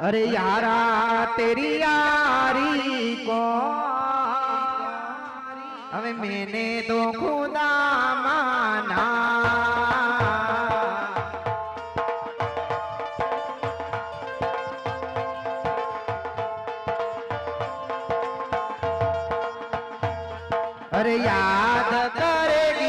अरे यारा तेरी यारी को। अब मैंने तो खुदा माना। अरे याद करेगी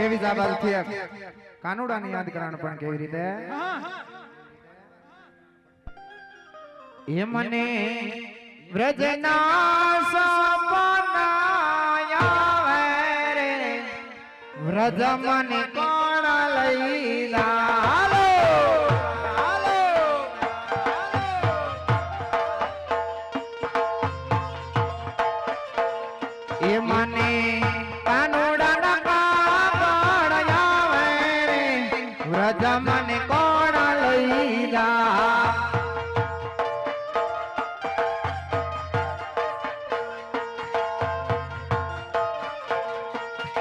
એવી જ થી કાનુડા ની યાદ કરાણ પણ કેવી રીતે? એ મને વ્રજના સપના આવે રે. વ્રજ મને કોણ લઈ લાલો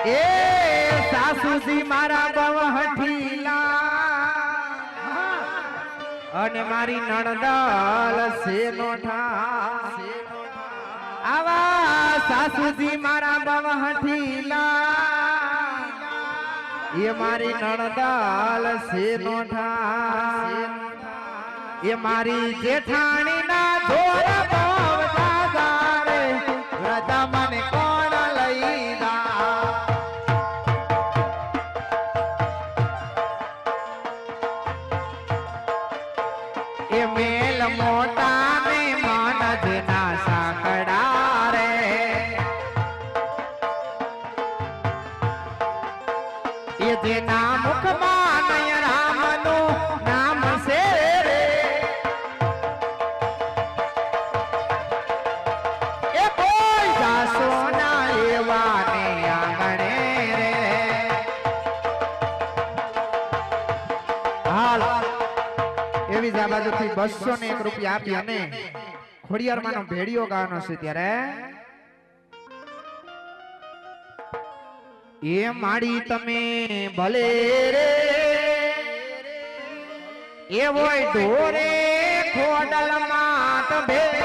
એ સાસુજી મારા બવ હઠીલા અને મારી નણદલ સેનોઠા આવા સાસુજી મારા બવ હઠીલા એ મારી નણદાલ સે નોઠા એ મારી જેઠાણી ના ધોર એ મેલ બસો ને એક રૂપિયા આપી અને ખોડિયારમાં નો ભેડિયો ગાવાનો છે ત્યારે. એ માડી તમે ભલે રે હોય ઢોરે ખોડલ માત ભેડિયો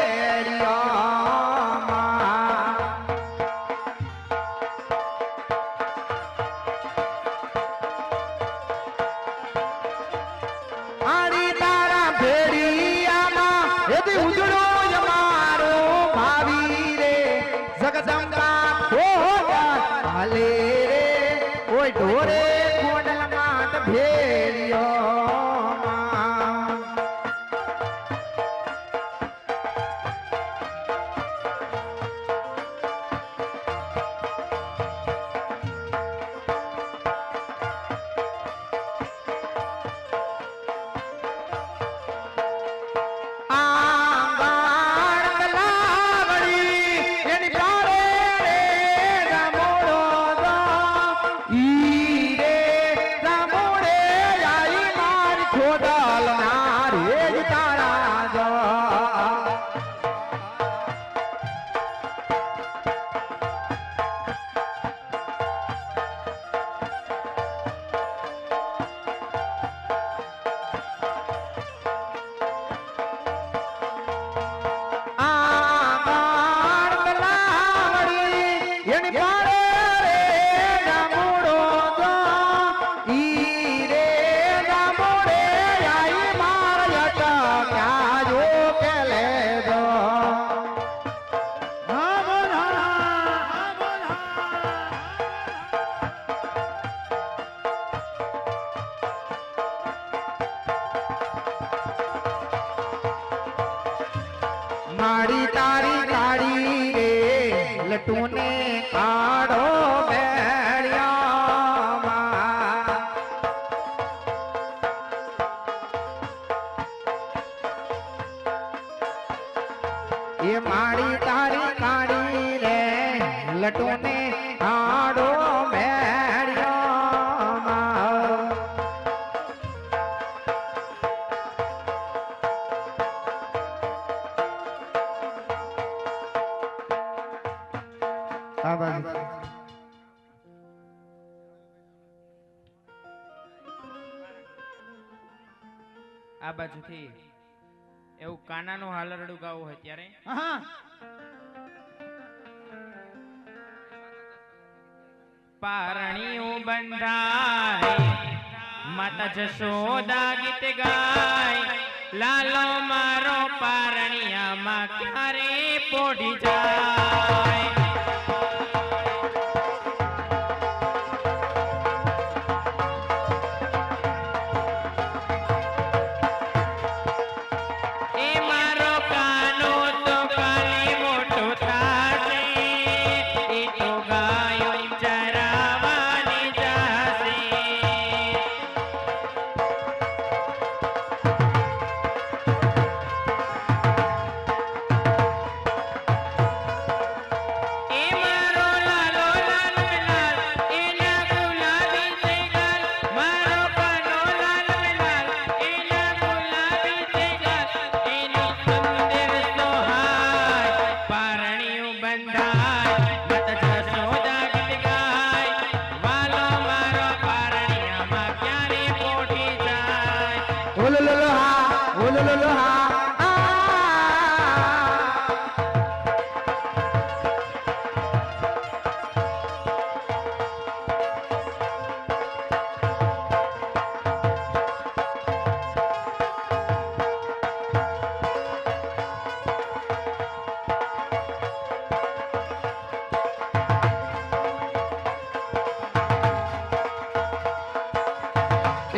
મારી તારી તારી રે લટુને કાઢો એ મારી તારી તારી રે લટુને કાઢો આ બાજુ. આ બાજુથી એવું કાનાનું હાલરડું ગાવું હોય ત્યારે? પારણીયું બંધાય માતા જશોદા ગીત ગાય. લાલો મારો પારણિયામાં ક્યારે પોઢી જાય?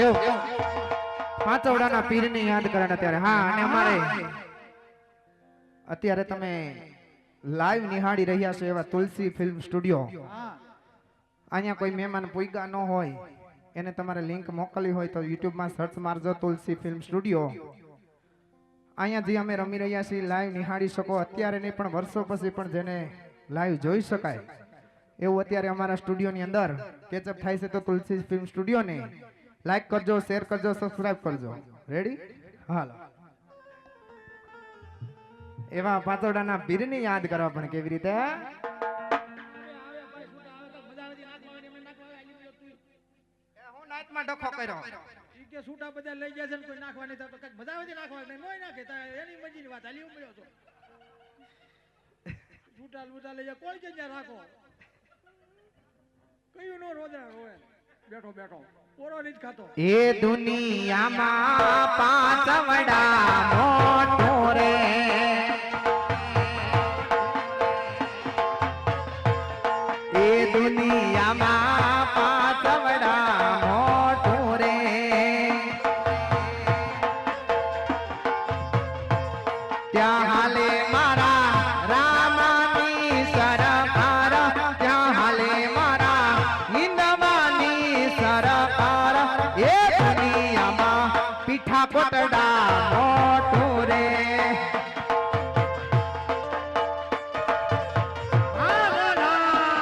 એવું પાંચવડાના પીરને યાદ કરે અત્યારે. હા, અને અમારે અત્યારે તમે લાઈવ નિહાળી રહ્યા છો એવા તુલસી ફિલ્મ સ્ટુડિયો અહીંયા કોઈ મહેમાન પૂગા ન હોય, એને તમારે લિંક મોકલી હોય તો યુટ્યુબમાં સર્ચ મારજો તુલસી ફિલ્મ સ્ટુડિયો અહીંયા જે અમે રમી રહ્યા છીએ લાઈવ નિહાળી શકો. અત્યારે નહીં, પણ વર્ષો પછી પણ જેને લાઈવ જોઈ શકાય. એવું અત્યારે અમારા સ્ટુડિયોની અંદર કેચઅપ થાય છે તો તુલસી ફિલ્મ સ્ટુડિયોને લાઈક કરજો શેર કરજો સબસ્ક્રાઇબ કરજો. રેડી હાલો. એવા પાતોડાના બીરની યાદ કરવા પણ કેવી રીતે હું? ડખો કર્યો. કે છૂટા બધા લઈ ગયા છે ને કોઈ નાખવા નહીં થતો કંઈક નાખવા નહીં મોય નાખે એની મરજીની વાત હાલી ઉમર્યો તો છૂટા બૂટા લઈ જાય કોઈ ત્યાં રાખો? કયું નો રોદરા બેઠો બેઠો. એ દુનિયામાં પાંચવડા મોટો